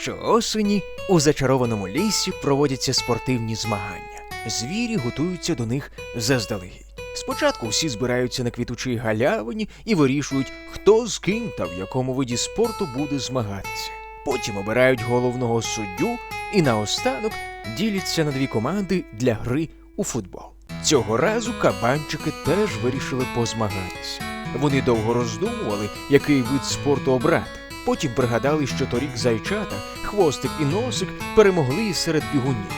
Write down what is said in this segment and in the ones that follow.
Щоосені у зачарованому лісі проводяться спортивні змагання. Звірі готуються до них заздалегідь. Спочатку всі збираються на квітучій галявині і вирішують, хто з ким та в якому виді спорту буде змагатися. Потім обирають головного суддю і наостанок діляться на дві команди для гри у футбол. Цього разу кабанчики теж вирішили позмагатися. Вони довго роздумували, який вид спорту обрати. Потім пригадали, що торік зайчата, хвостик і носик перемогли серед бігунів.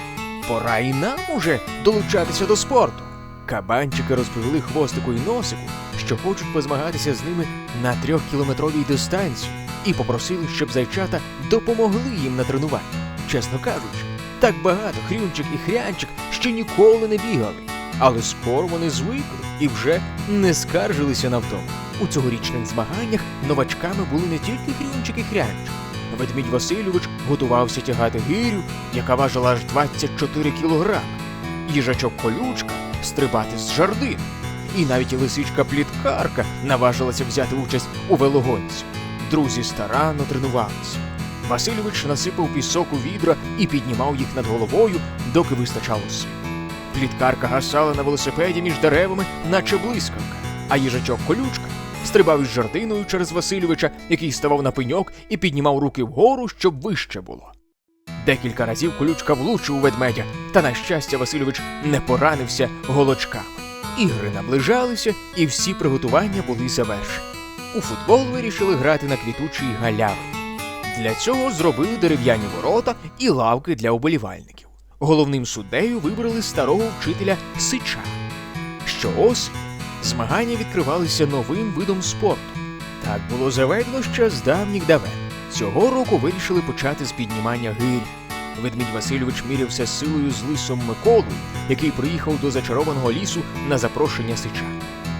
Пора і нам уже долучатися до спорту. Кабанчики розповіли хвостику і носику, що хочуть позмагатися з ними на трьохкілометровій дистанції, і попросили, щоб зайчата допомогли їм на тренуванні. Чесно кажучи, так багато хрюнчик і хрянчик ще ніколи не бігали. Але скоро вони звикли і вже не скаржилися на втому. У цьогорічних змаганнях новачками були не тільки хрюнчик і хрянчик. Ведмідь Васильович готувався тягати гирю, яка важила аж 24 кілограми. Їжачок колючка стрибати з жардин. І навіть лисичка пліткарка наважилася взяти участь у велогонці. Друзі старанно тренувалися. Васильович насипав пісок у відра і піднімав їх над головою, доки вистачало сил. Пліткарка гасала на велосипеді між деревами, наче блискавка, а їжачок колючка стрибав із жардиною через Васильовича, який ставав на пеньок і піднімав руки вгору, щоб вище було. Декілька разів колючка влучив у ведмедя, та, на щастя, Васильович не поранився голочками. Ігри наближалися, і всі приготування були завершені. У футбол вирішили грати на квітучій галявині. Для цього зробили дерев'яні ворота і лавки для оболівальників. Головним суддею вибрали старого вчителя Сича. Щоосені змагання відкривалися новим видом спорту. Так було заведено ще з давніх давен. Цього року вирішили почати з піднімання гирі. Ведмідь Васильович мірявся силою з лисом Миколою, який приїхав до зачарованого лісу на запрошення Сича.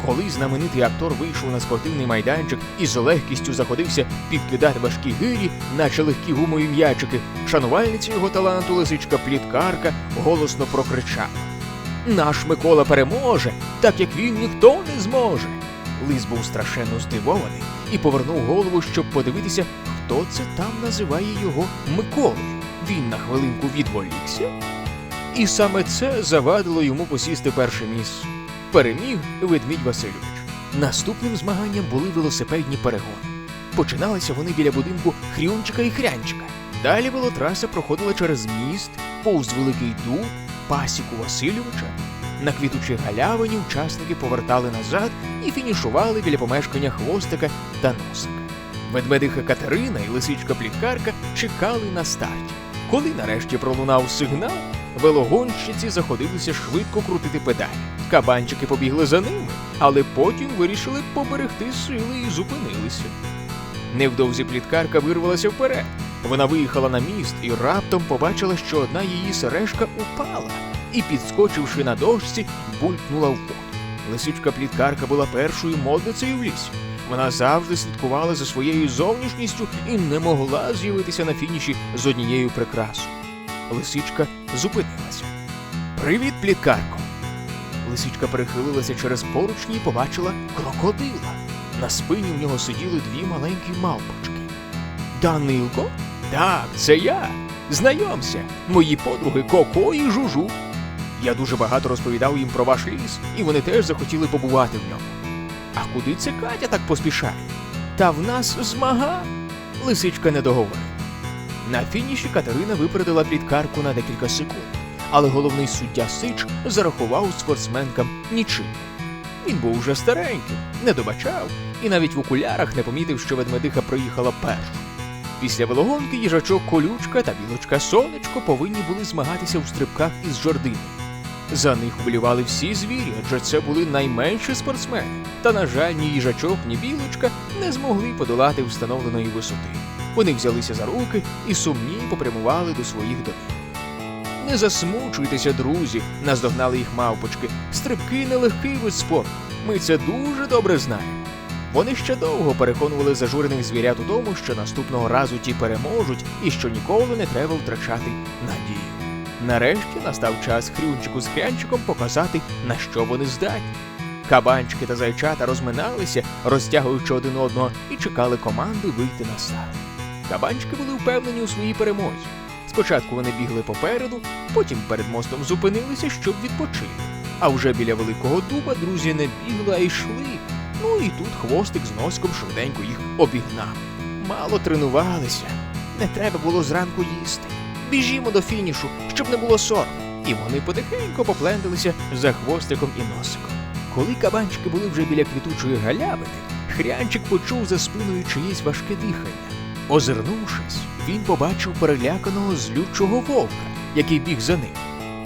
Коли знаменитий актор вийшов на спортивний майданчик і з легкістю заходився підкидати важкі гирі, наче легкі гумові м'ячики, шанувальниця його таланту лисичка пліткарка голосно прокричала. Наш Микола переможе, так як він ніхто не зможе. Лис був страшенно здивований і повернув голову, щоб подивитися, хто це там називає його Миколою. Він на хвилинку відволікся, і саме це завадило йому посісти перше місце. Переміг ведмідь Васильович. Наступним змаганням були велосипедні перегони. Починалися вони біля будинку Хрюнчика і Хрянчика. Далі велотраса проходила через міст, повз Великий Дуб, пасіку Васильовича. На квітучій галявині учасники повертали назад і фінішували біля помешкання хвостика та носика. Ведмедиха Катерина і лисичка Пліткарка чекали на старті. Коли нарешті пролунав сигнал, велогонщиці заходилися швидко крутити педалі. Кабанчики побігли за ними, але потім вирішили поберегти сили і зупинилися. Невдовзі пліткарка вирвалася вперед. Вона виїхала на міст і раптом побачила, що одна її сережка упала і, підскочивши на дошці, булькнула в воду. Лисичка пліткарка була першою модницею в лісі. Вона завжди слідкувала за своєю зовнішністю і не могла з'явитися на фініші з однією прикрасою. Лисичка зупинилася. Привіт, пліткарко! Лисичка перехилилася через поручні і побачила крокодила. На спині в нього сиділи дві маленькі мавпочки. Данилко? Так, це я. Знайомся, мої подруги Коко і Жужу. Я дуже багато розповідав їм про ваш ліс, і вони теж захотіли побувати в ньому. А куди це Катя так поспішає? Та в нас змага. Лисичка не договорила. На фініші Катерина випередила пліткарку на декілька секунд, але головний суддя Сич зарахував спортсменкам нічим. Він був уже стареньким, не добачав і навіть в окулярах не помітив, що ведмедиха приїхала першу. Після велогонки їжачок колючка та білочка сонечко повинні були змагатися у стрибках із жордини. За них вболівали всі звірі, адже це були найменші спортсмени. Та, на жаль, ні їжачок, ні білочка не змогли подолати встановленої висоти. Вони взялися за руки і сумні попрямували до своїх домів. Не засмучуйтеся, друзі, наздогнали їх мавпочки. Стрибки нелегкий вид спорту. Ми це дуже добре знаємо. Вони ще довго переконували зажурених звірят у тому, що наступного разу ті переможуть і що ніколи не треба втрачати надію. Нарешті настав час хрюнчику з хрянчиком показати, на що вони здатні. Кабанчики та зайчата розминалися, розтягуючи один одного, і чекали команди вийти на старт. Кабанчики були впевнені у своїй перемозі. Спочатку вони бігли попереду, потім перед мостом зупинилися, щоб відпочити. А вже біля великого дуба друзі не бігли, а йшли. Ну і тут хвостик з носком швиденько їх обігнав. Мало тренувалися. Не треба було зранку їсти. Біжімо до фінішу, щоб не було сорому. І вони потихеньку поплендалися за хвостиком і носиком. Коли кабанчики були вже біля квітучої галявини, хрянчик почув за спиною чиєсь важке дихання. Озирнувшись, він побачив переляканого злючого вовка, який біг за ним.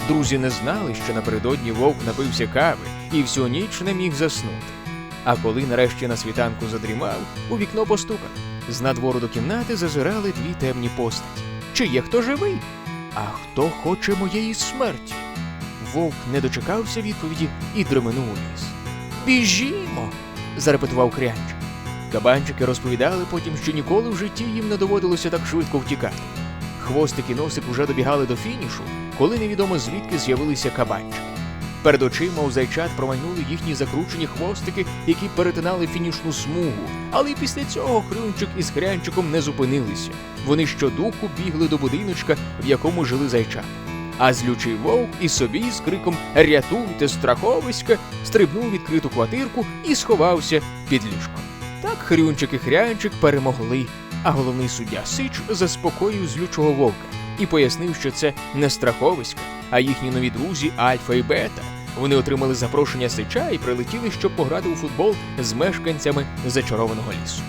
Друзі не знали, що напередодні вовк напився кави і всю ніч не міг заснути. А коли нарешті на світанку задрімав, у вікно постукали. З надвору до кімнати зазирали дві темні постаті. Чи є хто живий? А хто хоче моєї смерті? Вовк не дочекався відповіді і дременув у ліс. Біжімо. зарепетував крянчик. Кабанчики розповідали потім, що ніколи в житті їм не доводилося так швидко втікати. Хвостик і носик уже добігали до фінішу, коли невідомо звідки з'явилися кабанчики. Перед очима у зайчат промайнули їхні закручені хвостики, які перетинали фінішну смугу. Але й після цього хрюнчик із хрянчиком не зупинилися. Вони щодуху бігли до будиночка, в якому жили зайчата. А злючий вовк і собі з криком Рятуйте, страховиська! стрибнув відкриту квартирку і сховався під ліжком. Так хрюнчик і хрянчик перемогли, а головний суддя Сич заспокоїв злючого вовка і пояснив, що це не страховиська, а їхні нові друзі Альфа і Бета. Вони отримали запрошення Сича і прилетіли, щоб пограти у футбол з мешканцями зачарованого лісу.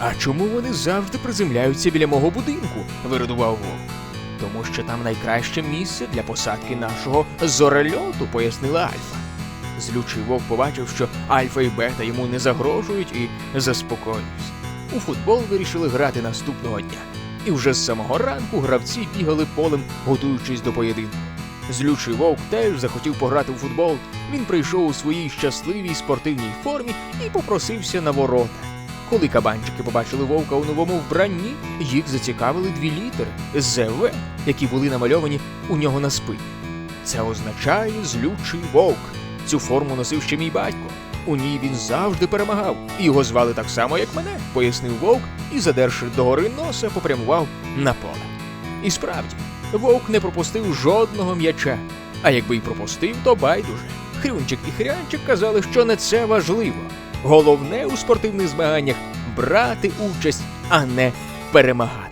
А чому вони завжди приземляються біля мого будинку? вирадував вовк. Тому що там найкраще місце для посадки нашого зорельоту, пояснила Альфа. Злючий вовк побачив, що Альфа і Бета йому не загрожують і заспокоївся. У футбол вирішили грати наступного дня. І вже з самого ранку гравці бігали полем, готуючись до поєдинку. Злючий вовк теж захотів пограти у футбол. Він прийшов у своїй щасливій спортивній формі і попросився на ворота. Коли кабанчики побачили вовка у новому вбранні, їх зацікавили дві літери ЗВ, які були намальовані у нього на спині. Це означає злючий вовк. Цю форму носив ще мій батько. У ній він завжди перемагав, його звали так само, як мене, пояснив вовк і, задерши догори носа, попрямував на поле. І справді, вовк не пропустив жодного м'яча. А якби й пропустив, то байдуже. Хрюнчик і хрянчик казали, що не це важливо. Головне у спортивних змаганнях брати участь, а не перемагати.